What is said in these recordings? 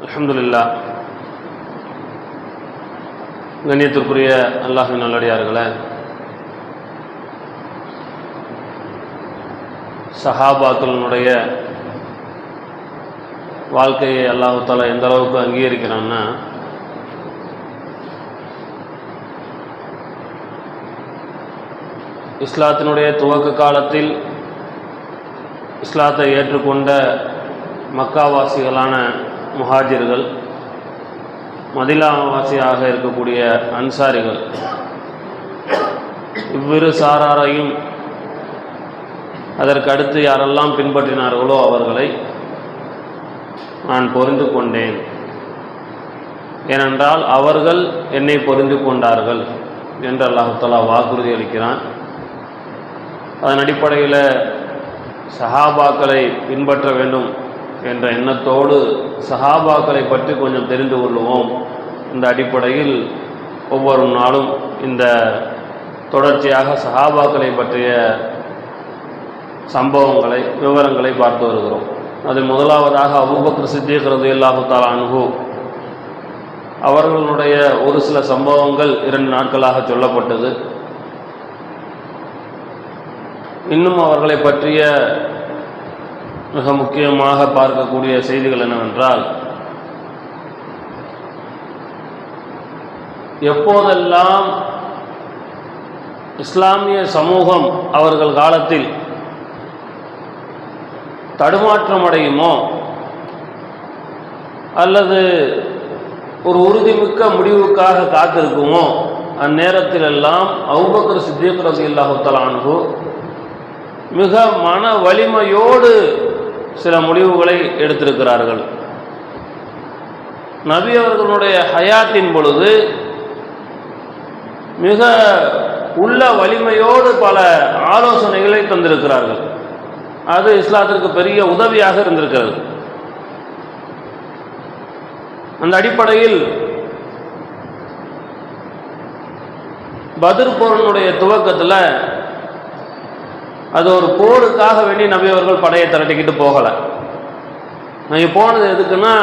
அலமதுல்லா கண்ணியத்திற்குரிய அல்லாஹின் நல்லடியார்களே சஹாபாக்களினுடைய வாழ்க்கையை அல்லாஹால எந்த அளவுக்கு அங்கீகரிக்கிறான்னா இஸ்லாத்தினுடைய துவக்க காலத்தில் இஸ்லாத்தை ஏற்றுக்கொண்ட மக்காவாசிகளான முஹாஜிர்கள் மதிலாவாசியாக இருக்கக்கூடிய அன்சாரிகள் இவ்விரு சாராரையும் அதற்கு அடுத்து யாரெல்லாம் பின்பற்றினார்களோ அவர்களை நான் பொருந்து கொண்டேன். ஏனென்றால் அவர்கள் என்னை பொருந்து கொண்டார்கள் என்று அல்லாஹாலா வாக்குறுதி அளிக்கிறான். அதன் அடிப்படையில் சஹாபாக்களை பின்பற்ற வேண்டும் என்ற எண்ணத்தோடு சஹாபாக்களை பற்றி கொஞ்சம் தெரிந்து கொள்வோம் இந்த அடிப்படையில் ஒவ்வொரு நாளும் இந்த தொடர்ச்சியாக சஹாபாக்களை பற்றிய சம்பவங்களை விவரங்களை பார்த்து வருகிறோம். அதில் முதலாவதாக அபூபக்கர் சித்திக் ரதியல்லாஹு தாலா அனுகு அவர்களுடைய ஒரு சில சம்பவங்கள் இரண்டு நாட்களாக சொல்லப்பட்டது. இன்னும் அவர்களை பற்றிய மிக முக்கியமாக பார்க்கக்கூடிய செய்திகள் என்னவென்றால் எப்போதெல்லாம் இஸ்லாமிய சமூகம் அவர்கள் காலத்தில் தடுமாற்றம் அடையுமோ அல்லது ஒரு உறுதிமிக்க முடிவுக்காக காத்திருக்குமோ அந்நேரத்திலெல்லாம் அவுபக்கர் சித்திக் ரசி அல்லாஹுத்தலானு மிக மன வலிமையோடு சில முடிவுகளை எடுத்திருக்கிறார்கள். நபி அவர்களுடைய ஹயாத்தின் பொழுது மிக உள்ள வலிமையோடு பல ஆலோசனைகளை தந்திருக்கிறார்கள். அது இஸ்லாத்திற்கு பெரிய உதவியாக இருந்திருக்கிறது. அந்த அடிப்படையில் பதிர் போரனுடைய துவக்கத்தில் அது ஒரு போருக்காக வேண்டி நபி அவர்கள் படையை திரட்டிக்கிட்டு போகலை. நீங்கள் போனது எதுக்குன்னா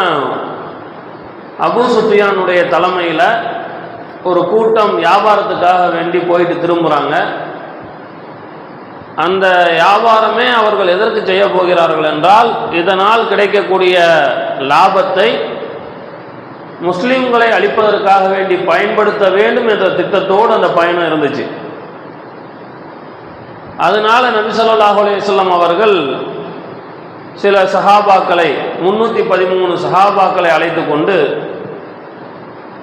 அபு சுஃபியானுடைய தலைமையில் ஒரு கூட்டம் வியாபாரத்துக்காக வேண்டி போயிட்டு திரும்புகிறாங்க அந்த வியாபாரமே அவர்கள் எதற்கு செய்ய போகிறார்கள் என்றால் இதனால் கிடைக்கக்கூடிய லாபத்தை முஸ்லீம்களை அழிப்பதற்காக வேண்டி பயன்படுத்த வேண்டும் என்ற திட்டத்தோடு அந்த பயணம் இருந்துச்சு. அதனால நபி சொல்லாஹ் அலையம் அவர்கள் சில சஹாபாக்களை முன்னூற்றி பதிமூணு சஹாபாக்களை அழைத்து கொண்டு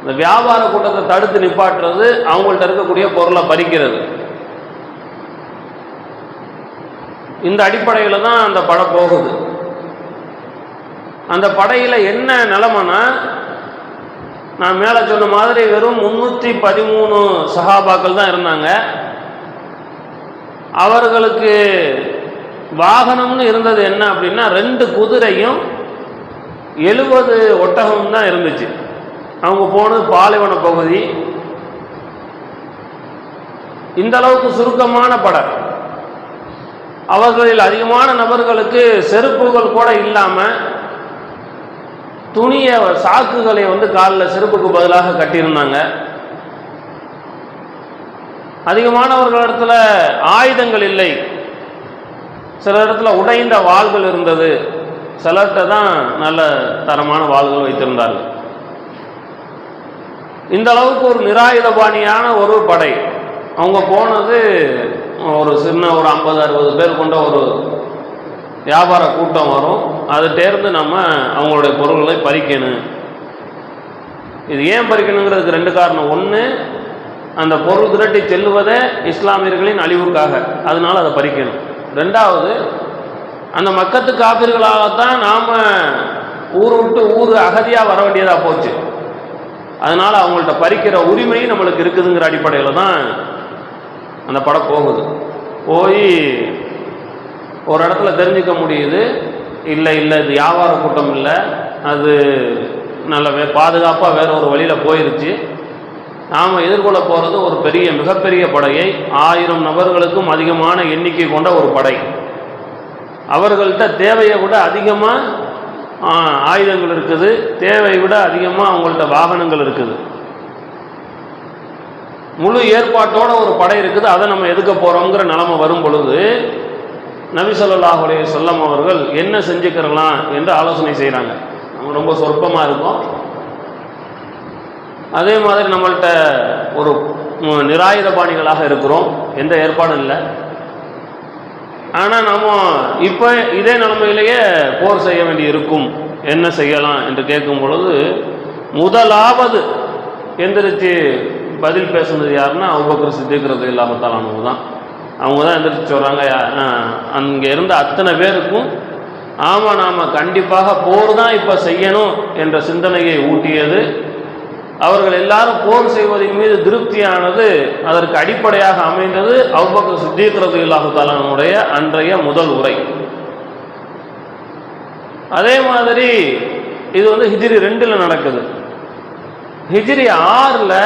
இந்த வியாபார கூட்டத்தை தடுத்து நிப்பாட்டுறது அவங்கள்ட்ட இருக்கக்கூடிய பொருளை பறிக்கிறது. இந்த அடிப்படையில் தான் அந்த படம் போகுது. அந்த படையில் என்ன நிலமைனா நான் மேலே சொன்ன மாதிரி வெறும் முன்னூற்றி பதிமூணு சஹாபாக்கள் தான் இருந்தாங்க. அவர்களுக்கு வாகனம்னு இருந்தது என்ன அப்படின்னா ரெண்டு குதிரையும் எழுபது ஒட்டகம் தான் இருந்துச்சு. அவங்க போனது பாலைவன பகுதி. இந்த அளவுக்கு சுருக்கமான படம். அவர்களில் அதிகமான நபர்களுக்கு செருப்புகள் கூட இல்லாமல் துணியை சாக்குகளை வந்து காலில் செருப்புக்கு பதிலாக கட்டியிருந்தாங்க. அதிகமானவர்களிடத்தில் ஆயுதங்கள் இல்லை. சில இடத்துல உடைந்த வாள்கள் இருந்தது. சிலர்கிட்ட தான் நல்ல தரமான வாள்கள் வைத்திருந்தார்கள். இந்த அளவுக்கு ஒரு நிராயுதபாணியான ஒரு படை. அவங்க போனது ஒரு சின்ன ஒரு ஐம்பது அறுபது பேர் கொண்ட ஒரு வியாபார கூட்டம் வரும். அது நம்ம அவங்களுடைய பொருள்களை பறிக்கணும். இது ஏன் பறிக்கணுங்கிறதுக்கு ரெண்டு காரணம். ஒன்று அந்த பொருள் திரட்டி செல்லுவதே இஸ்லாமியர்களின் அழிவுக்காக. அதனால் அதை பறிக்கணும். ரெண்டாவது அந்த மக்கத்து காப்பீர்களாகத்தான் நாம் ஊர் விட்டு ஊர் அகதியாக வர வேண்டியதாக போச்சு. அதனால் அவங்கள்ட்ட பறிக்கிற உரிமையும் நம்மளுக்கு இருக்குதுங்கிற அடிப்படையில் தான் அந்த படம் போகுது. போய் ஒரு இடத்துல தெரிஞ்சுக்க முடியுது. இல்லை இல்லை இது வியாபார கூட்டம் இல்லை. அது நல்ல பாதுகாப்பாக வேற ஒரு வழியில் போயிருச்சு. நாம் எதிர்கொள்ள போகிறது ஒரு பெரிய மிகப்பெரிய படையை ஆயிரம் நபர்களுக்கும் அதிகமான எண்ணிக்கை கொண்ட ஒரு படை. அவர்கள்ட்ட தேவையை விட அதிகமாக ஆயுதங்கள் இருக்குது. தேவை விட அதிகமாக அவங்கள்ட்ட வாகனங்கள் இருக்குது. முழு ஏற்பாட்டோட ஒரு படை இருக்குது. அதை நம்ம எதுக்க போகிறோங்கிற நிலைமை வரும் பொழுது நபிசல்லாஹுடைய ஸல்லல்லாஹு அவர்கள் என்ன செஞ்சுக்கிறலாம் என்று ஆலோசனை செய்கிறாங்க நம்ம ரொம்ப சொற்பமாக இருக்கும். அதே மாதிரி நம்மள்கிட்ட ஒரு நிராயுத நிராயுதபாணிகளாக இருக்கிறோம். எந்த ஏற்பாடும் இல்லை. ஆனால் நம்ம இப்போ இதே நிலைமையிலேயே போர் செய்ய வேண்டி இருக்கும். என்ன செய்யலாம் என்று கேட்கும் பொழுது முதலாவது எந்திரிச்சு பதில் பேசுனது யாருன்னா அவுபக்கர் சித்திக்கிறது இல்லாமத்தாலானவங்க தான். அவங்க தான் எந்திரிச்சு சொல்கிறாங்க அங்கே இருந்த அத்தனை பேருக்கும் ஆமாம் நாம் கண்டிப்பாக போர் தான் இப்போ செய்யணும் என்ற சிந்தனையை ஊட்டியது அவர்கள் எல்லாரும் போர் செய்வதின் மீது திருப்தியானது அதற்கு அடிப்படையாக அமைந்தது. அவ்வக்க சித்தீக்கிறது இல்லாஹாலனுடைய அன்றைய முதல் உரை. அதே மாதிரி இது வந்து ஹிஜிரி ரெண்டில் நடக்குது. ஹிஜிரி ஆறில்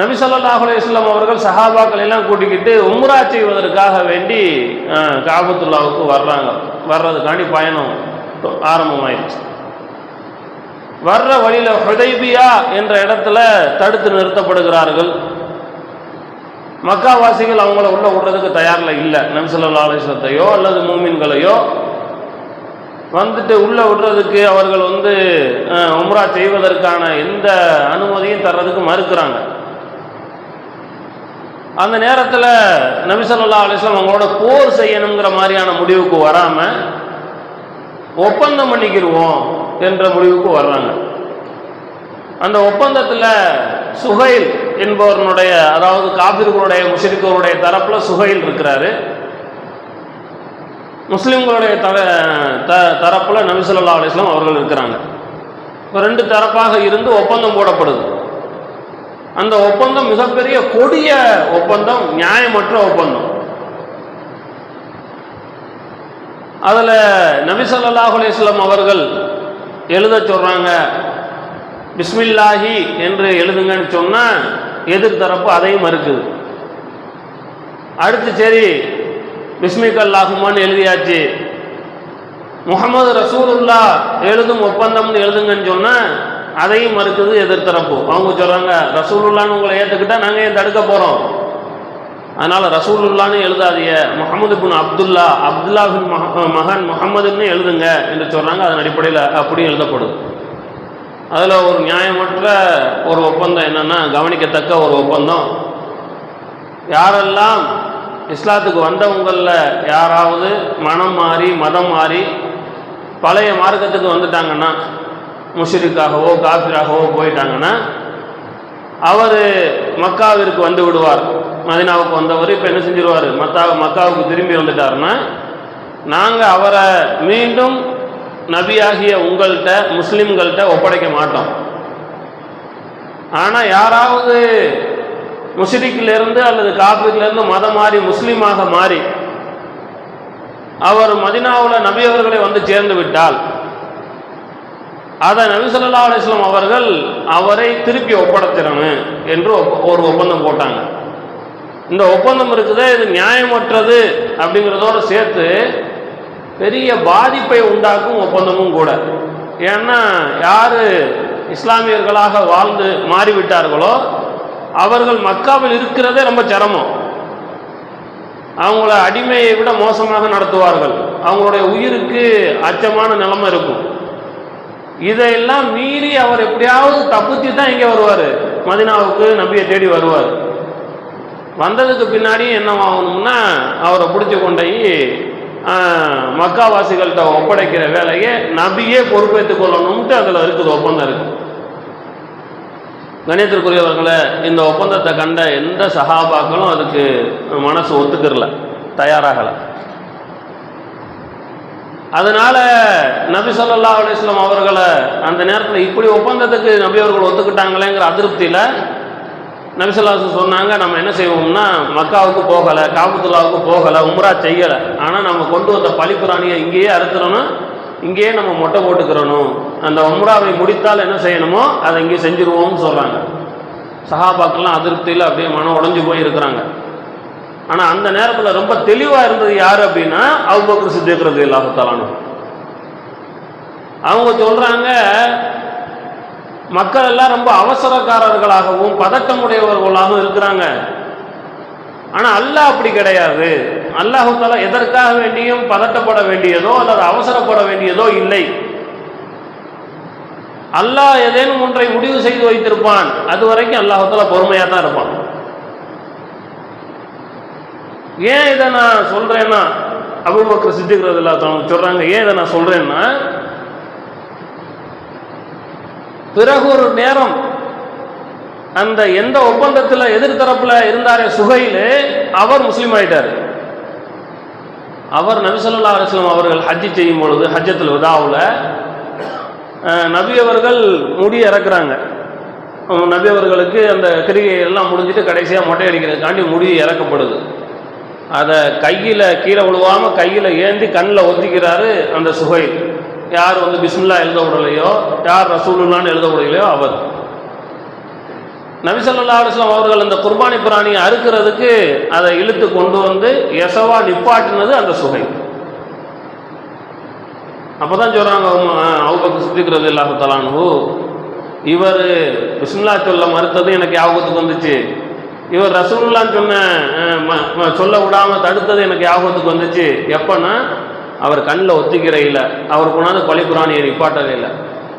நபி ஸல்லல்லாஹு அவர்கள் சஹாபாக்கள் எல்லாம் கூட்டிக்கிட்டு உம்ரா செய்வதற்காக வேண்டி காபத்துல்லாவுக்கு வர்றாங்க. வர்றதுக்காண்டி பயணம் ஆரம்பமாயிருச்சு. வர்ற வழியில் ஹுதைபியா என்ற இடத்துல தடுத்து நிறுத்தப்படுகிறார்கள். மக்காவாசிகள் அவங்கள உள்ள விடுறதுக்கு தயாரில் இல்லை. நபிசல்லா அலிஸ்லத்தையோ அல்லது மூமின்களையோ வந்துட்டு உள்ள விடுறதுக்கு அவர்கள் வந்து உம்ரா செய்வதற்கான எந்த அனுமதியும் தர்றதுக்கு மறுக்கிறாங்க. அந்த நேரத்தில் நபிசல்லா அலிஸ்லாம் அவங்களோட போர் செய்யணுங்கிற மாதிரியான முடிவுக்கு வராமல் ஒப்பந்தம் பண்ணிக்கிடுவோம் என்ற முடிவுக்கு வர்றாங்க. அந்த ஒப்பந்தத்தில் சுகைல் என்பவர்களுடைய அதாவது காபிர்களுடைய முஷரிக்கர்களுடைய தரப்பில் சுகைல் இருக்கிறாரு. முஸ்லீம்களுடைய தர த தரப்பில் நபிசுல்லா அலிஸ்லாம் அவர்கள் இருக்கிறாங்க. இப்போ ரெண்டு தரப்பாக இருந்து ஒப்பந்தம் போடப்படுது. அந்த ஒப்பந்தம் மிகப்பெரிய கொடிய ஒப்பந்தம் நியாயமற்ற ஒப்பந்தம். அதில் நபி அலிஸ்லாம் அவர்கள் எழுத சொல்கிறாங்க பிஸ்மில்லாஹி என்று எழுதுங்கன்னு சொன்னால் எதிர்த்தரப்பு அதையும் மறுக்குது. அடுத்து சரி பிஸ்மிகல்லாகுமான்னு எழுதியாச்சு. முகமது ரசூலுல்லா எழுதும் ஒப்பந்தம்னு எழுதுங்கன்னு சொன்னால் அதையும் மறுக்குது எதிர்த்தரப்பு அவங்க சொல்கிறாங்க ரசூலுல்லான்னு உங்களை ஏற்றுக்கிட்டா நாங்கள் ஏன் தடுக்க போகிறோம் அதனால் ரசூலுல்லான்னு எழுதாதீங்க. முகமது பின் அப்துல்லா அப்துல்லா பின் மக மகன் முகமதுன்னு எழுதுங்க என்று சொல்கிறாங்க அதன் அடிப்படையில் அப்படியும் எழுதப்படுது. அதில் ஒரு நியாயமற்ற ஒரு ஒப்பந்தம் என்னென்னா கவனிக்கத்தக்க ஒரு ஒப்பந்தம். யாரெல்லாம் இஸ்லாத்துக்கு வந்தவங்களில் யாராவது மனம் மாறி மதம் மாறி பழைய மார்க்கத்துக்கு வந்துட்டாங்கன்னா முஷிரிக்காகவோ காஃபிராகவோ போயிட்டாங்கன்னா அவர் மக்காவிற்கு வந்து விடுவார். மதினாவுக்கு வந்தவர் இப்போ என்ன செஞ்சிருவார்? மத்தா மக்காவுக்கு திரும்பி வந்துட்டாருன்னா நாங்கள் அவரை மீண்டும் நபியாகிய உங்கள்கிட்ட முஸ்லீம்கள்கிட்ட ஒப்படைக்க மாட்டோம். ஆனால் யாராவது முஷ்ரிக்கிலிருந்து அல்லது காஃபிரிலிருந்து மதம் மாறி முஸ்லீமாக மாறி அவர் மதினாவில் நபியவர்களை வந்து சேர்ந்து விட்டால் அதை நபி ஸல்லல்லாஹு அவர்கள் அவரை திருப்பி ஒப்படைத்திறனு என்று ஒரு ஒப்பந்தம் போட்டாங்க. இந்த ஒப்பந்தம் இருக்குதே இது நியாயமற்றது அப்படிங்கிறதோடு சேர்த்து பெரிய பாதிப்பை உண்டாக்கும் ஒப்பந்தமும் கூட. ஏன்னா யார் இஸ்லாமியர்களாக வாழ்ந்து மாறிவிட்டார்களோ அவர்கள் மக்காவில் இருக்கிறதே ரொம்ப சிரமம். அவங்கள அடிமையை விட மோசமாக நடத்துவார்கள். அவங்களுடைய உயிருக்கு அச்சமான நிலைமை இருக்கும். இதையெல்லாம் மீறி அவர் எப்படியாவது தப்பிச்சு தான் இங்கே வருவார். மதினாவுக்கு நம்பியை தேடி வருவார். வந்ததுக்கு பின்னாடி என்ன ஆகணும்னா அவரை பிடிச்சி கொண்டு போய் மக்காவாசிகள்கிட்ட ஒப்படைக்கிற வேலையை நபியே பொறுப்பேற்றுக் கொள்ளணும்ட்டு அதில் இருக்குது ஒப்பந்தம் இருக்குது கணியத்திற்குரியவர்களை இந்த ஒப்பந்தத்தை கண்ட எந்த சகாபாக்களும் அதுக்கு மனசு ஒத்துக்கிறல தயாராகலை. அதனால நபி ஸல்லல்லாஹு அலுவலாம் அவர்களை அந்த நேரத்தில் இப்படி ஒப்பந்தத்துக்கு நபி அவர்கள் ஒத்துக்கிட்டாங்களேங்கிற அதிருப்தியில் நபிசல்லாசு சொன்னாங்க நம்ம என்ன செய்வோம்னா மக்காவுக்கு போகலை காபத்துல்லாவுக்கு போகலை உம்ரா செய்யலை. ஆனால் நம்ம கொண்டு வந்த பழிப்புராணியை இங்கேயே அறுத்துறணும் இங்கேயே நம்ம மொட்டை போட்டுக்கிறணும். அந்த உம்ராவை முடித்தால் என்ன செய்யணுமோ அதை இங்கே செஞ்சுருவோம்னு சொல்கிறாங்க சஹாபாக்கெல்லாம் அதிருப்தியில் அப்படியே மனம் உடஞ்சு போய் இருக்கிறாங்க ஆனால் அந்த நேரத்தில் ரொம்ப தெளிவாக இருந்தது யார் அப்படின்னா அவுபக்கர் சித்திக்கிறது இல்லாமத்தாலானு அவங்க சொல்கிறாங்க மக்கள் எல்லாம் ரொம்ப அவசரக்காரர்களாகவும் பதட்டமுடையவர்களாகவும் இருக்கிறாங்க. ஆனால் அல்லாஹ் அப்படி கிடையாது. அல்லாஹு எதற்காக வேண்டியும் பதட்டப்பட வேண்டியதோ அல்லது அவசரப்பட வேண்டியதோ இல்லை. அல்லாஹ் ஏதேனும் ஒன்றை முடிவு செய்து வைத்திருப்பான் அது வரைக்கும் அல்லாஹு பொறுமையாக தான் இருப்பான். ஏன் இதை நான் சொல்றேன்னா அபுபக்கர் சித்திக்கிறது இல்லாதவங்க சொல்றாங்க ஏன் இதை நான் சொல்றேன்னா பிறகு ஒரு நேரம் அந்த எந்த ஒப்பந்தத்தில் எதிர்த்தரப்புல இருந்தாரே சுகையில் அவர் முஸ்லீம் ஆயிட்டார். அவர் நபிசல்லா அலுவலம் அவர்கள் ஹஜ்ஜி செய்யும் பொழுது ஹஜ்ஜத்தில் உதாவில் நபி அவர்கள் முடி இறக்குறாங்க. நபி அவர்களுக்கு அந்த கிரிகை எல்லாம் முடிஞ்சிட்டு கடைசியாக மொட்டை அடிக்கிறதுக்காண்டி முடி இறக்கப்படுது. அதை கையில் கீழே விழுவாமல் கையில் ஏந்தி கண்ணில் ஒத்திக்கிறாரு அந்த சுகை. யார் வந்து பிஸ்மில்லா எழுத விடலையோ யார் ரசூலுல்லான்னு எழுத விடலையோ அவர். நபிசல்லா அலுவலாம் அவர்கள் அந்த குர்பானி பிராணியை அறுக்கிறதுக்கு அதை இழுத்து கொண்டு வந்து எசவா நிப்பாட்டினது அந்த சுகை. அப்போதான் சொல்றாங்க அவங்க சுத்திக்கிறது இல்லாம தலானு இவர் பிஸ்மில்லா சொல்ல மறுத்தது எனக்கு ஞாபகத்துக்கு வந்துச்சு. இவர் ரசூலுல்லான்னு சொன்ன சொல்ல விடாம தடுத்தது எனக்கு ஞாபகத்துக்கு வந்துச்சு. எப்போன்னா அவர் கண்ணில் ஒத்திக்கிறையில் அவர் கொண்டாந்து கொலை குரானியை நிப்பாட்டவே இல்லை.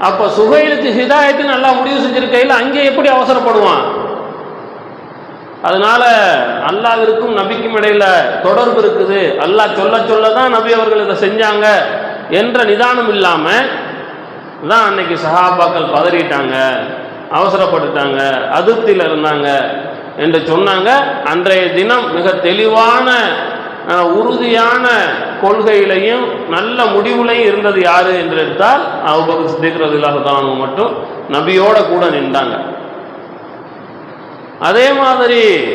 அப்போ சுகைலுக்கு ஹிதாயத்து நல்லா முடிவு செஞ்சிருக்கையில் அங்கே எப்படி அவசரப்படுவான்? அதனால அல்லாவிற்கும் நபிக்கும் இடையில தொடர்பு இருக்குது. அல்லாஹ் சொல்ல சொல்ல தான் நபி அவர்கள் இதை செஞ்சாங்க என்ற நிதானம் இல்லாமல் தான் அன்னைக்கு சஹாபாக்கள் பதறிட்டாங்க அவசரப்பட்டுட்டாங்க அதிருப்தியில் இருந்தாங்க என்று சொன்னாங்க. அன்றைய தினம் மிக தெளிவான உறுதியான கொள்கையிலையும் நல்ல முடிவுலையும் இருந்தது யாரு என்று எடுத்தால் அவுபக்கர் சித்திக்கிறது இல்லாதவங்க மட்டும் நபியோட கூட நின்றாங்க. அதே மாதிரி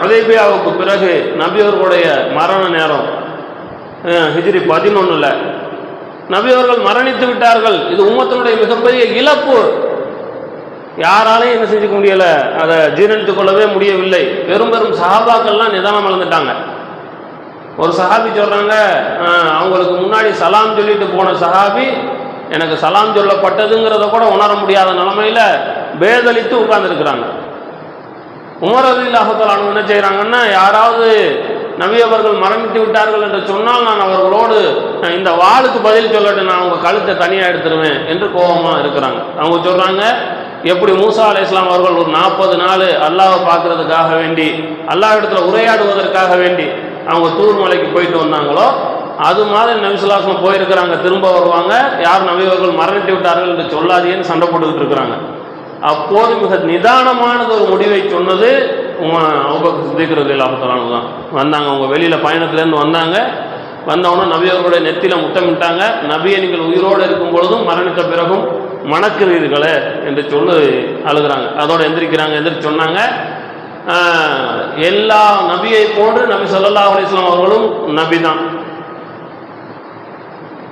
ஹுதைபியாவுக்கு பிறகு நபியோர்களுடைய மரண நேரம் அஹ், ஹிஜ்ரி பதினொன்னுல. நபி மரணித்து விட்டார்கள். இது உம்மத்தினுடைய மிகப்பெரிய இழப்பு. யாராலையும் என்ன செஞ்சுக்க முடியலை. அதை ஜீரணித்துக் கொள்ளவே முடியவில்லை. பெரும் பெரும் சகாபாக்கள்லாம் நிதானம் இழந்துட்டாங்க. ஒரு சஹாபி சொல்கிறாங்க அவங்களுக்கு முன்னாடி சலாம் சொல்லிட்டு போன சஹாபி எனக்கு சலாம் சொல்லப்பட்டதுங்கிறத கூட உணர முடியாத நிலைமையில பேதளித்து உட்கார்ந்துருக்குறாங்க. உமர் அலி அவங்க என்ன செய்கிறாங்கன்னா யாராவது நவியவர்கள் மரணித்து விட்டார்கள் என்று சொன்னால் நான் அவர்களோடு இந்த வாளுக்கு பதில் சொல்லட்டு நான் அவங்க கழுத்தை தனியாக எடுத்துருவேன் என்று கோபமாக இருக்கிறாங்க. அவங்க சொல்கிறாங்க எப்படி மூசா அலை இஸ்லாம் அவர்கள் ஒரு நாற்பது நாள் அல்லாவை பார்க்கறதுக்காக வேண்டி அல்லாஹ் இடத்துல உரையாடுவதற்காக வேண்டி அவங்க தூர் மலைக்கு போயிட்டு வந்தாங்களோ அது மாதிரி நபிசுல்லாசனம் போயிருக்கிறாங்க திரும்ப வருவாங்க. யார் நபி மரணித்து விட்டார்கள் என்று சொல்லாதேன்னு சண்டை போட்டுக்கிட்டு இருக்கிறாங்க. அப்போது மிக நிதானமானது ஒரு முடிவை சொன்னது சித்திக்கிறது இல்லாமத்தலானு தான். வந்தாங்க அவங்க வெளியில் பயணத்துலேருந்து வந்தாங்க. வந்தவொடனே நபியவர்களுடைய நெத்தியில் முட்டமிட்டாங்க நபியை நீங்கள் உயிரோடு இருக்கும் பொழுதும் மரணித்த பிறகும் மணக்கிறீர்களே என்று சொல்லி அழுகிறாங்க. அதோடு எந்திரிக்கிறாங்க எந்திரிச்சு சொன்னாங்க. எல்லா நபியை போன்று நபி சொல்லல்லா அலைஹி வஸல்லம் அவர்களும் நபி தான்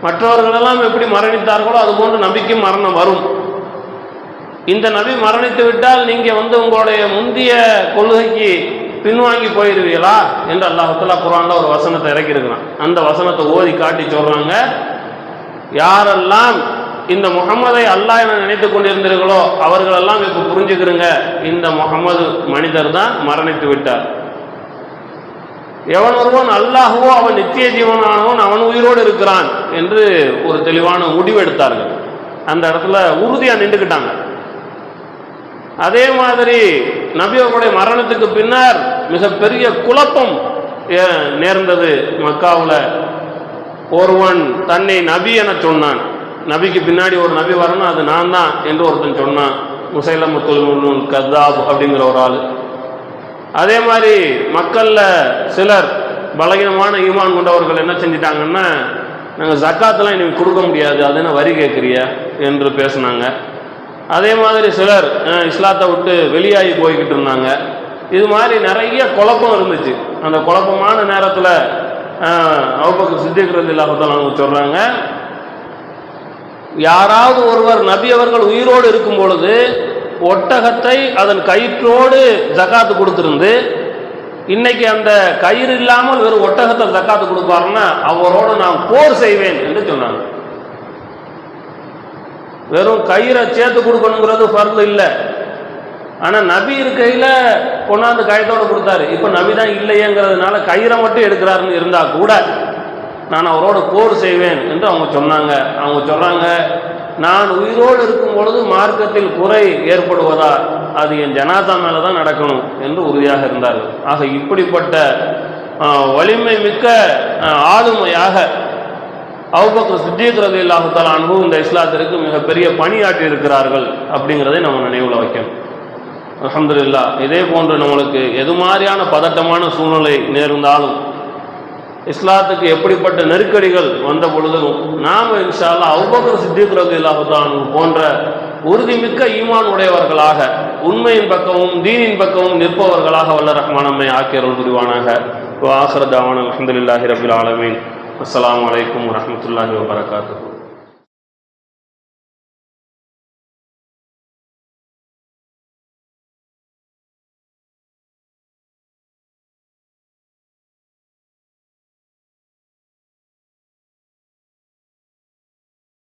மற்றவர்களெல்லாம் எப்படி மரணித்தார்களோ அதுபோன்று நபிக்கும் மரணம் வரும். இந்த நபி மரணித்து விட்டால் நீங்கள் வந்து உங்களுடைய முந்தைய கொள்கைக்கு பின்வாங்கி போயிடுவீங்களா என்று அல்லாஹுத்தலா குரானில் ஒரு வசனத்தை இறக்கியிருக்கிறான். அந்த வசனத்தை ஓதி காட்டி சொல்கிறாங்க யாரெல்லாம் இந்த முகமதை அல்லாஹ் என நினைத்து கொண்டிருந்தீர்களோ அவர்களெல்லாம் இப்போ புரிஞ்சுக்கிறங்க. இந்த முகமது மனிதர் தான் மரணித்து விட்டார். எவன் ஒருவன் அல்லாஹுவோ அவன் நித்திய ஜீவனானவன் அவன் உயிரோடு இருக்கிறான் என்று ஒரு தெளிவான முடிவு எடுத்தார்கள். அந்த இடத்துல உறுதியா நின்றுக்கிட்டாங்க. அதே மாதிரி நபி மரணத்துக்கு பின்னர் மிகப்பெரிய குழப்பம் ஏ- நேர்ந்தது. மக்காவுல ஒருவன் தன்னை நபி என சொன்னான். நபிக்கு பின்னாடி ஒரு நபி வரணும் அது நான் தான் என்று ஒருத்தன் சொன்னான் முசைலமுத்துல் கதாப் அப்படிங்கிற ஒரு ஆள். அதே மாதிரி மக்களில் சிலர் பலகீனமான ஈமான் கொண்டவர்கள் என்ன செஞ்சிட்டாங்கன்னா நாங்கள் ஜக்காத்தெல்லாம் இனிமேல் கொடுக்க முடியாது அது என்ன வரி கேட்குறியா என்று பேசினாங்க. அதே மாதிரி சிலர் இஸ்லாத்தை விட்டு வெளியாகி போய்கிட்டு இருந்தாங்க. இது மாதிரி நிறைய குழப்பம் இருந்துச்சு. அந்த குழப்பமான நேரத்தில் அவுபக்கு சித்திக்கிறது இல்லாமல் சொல்கிறாங்க யாராவது ஒருவர் நபி அவர்கள் உயிரோடு இருக்கும் பொழுது ஒட்டகத்தை அதன் கயிற்றோடு ஜகாத்து கொடுத்துருந்து இன்னைக்கு அந்த கயிறு இல்லாமல் வெறும் ஒட்டகத்தை ஜக்காத்து கொடுப்பாருன்னா அவரோடு நான் போர் செய்வேன் என்று சொன்னாங்க. வெறும் கயிறை சேர்த்து கொடுக்கணுங்கிறது ஃபர்து இல்லை. ஆனால் நபி இருக்கையில் கொண்டாந்து கயத்தோடு கொடுத்தாரு. இப்போ நபி தான் இல்லையேங்கிறதுனால கயிறை மட்டும் எடுக்கிறாருன்னு இருந்தால் கூட நான் அவரோட போர் செய்வேன் என்று அவங்க சொன்னாங்க. அவங்க சொல்கிறாங்க நான் உயிரோடு இருக்கும் பொழுது மார்க்கத்தில் குறை ஏற்படுவதா? அது என் ஜனாதா மேலே தான் நடக்கணும் என்று உறுதியாக இருந்தார்கள். ஆக இப்படிப்பட்ட வலிமை மிக்க ஆளுமையாக அவுபக்கர் சித்திக் ரதி அல்லாஹால அனுபவம் இந்த இஸ்லாத்திற்கு மிகப்பெரிய பணியாற்றி இருக்கிறார்கள் அப்படிங்கிறதை நம்ம நினைவில் வைக்கணும். அல்ஹம்துலில்லாஹ் இதே போன்று நம்மளுக்கு எது மாதிரியான பதட்டமான சூழ்நிலை நேர்ந்தாலும் இஸ்லாத்துக்கு எப்படிப்பட்ட நெருக்கடிகள் வந்த பொழுதும் நாம் இன்ஷா அல்லாஹ் சித்திக் ரதி இல்லாஹுதான் போன்ற உறுதிமிக்க ஈமான் உடையவர்களாக உண்மையின் பக்கமும் தீனின் பக்கமும் நிற்பவர்களாக வல்ல ரஹ்மானம்மை ஆக்கியருள் புரிவானாக. ஆஹ்ரதாவான அலமதுல்லாஹி ரபுல் ஆலமீன். அஸ்லாம் வலைக்கம் வரமத்துல்லாஹி வபரகாத்துஹு.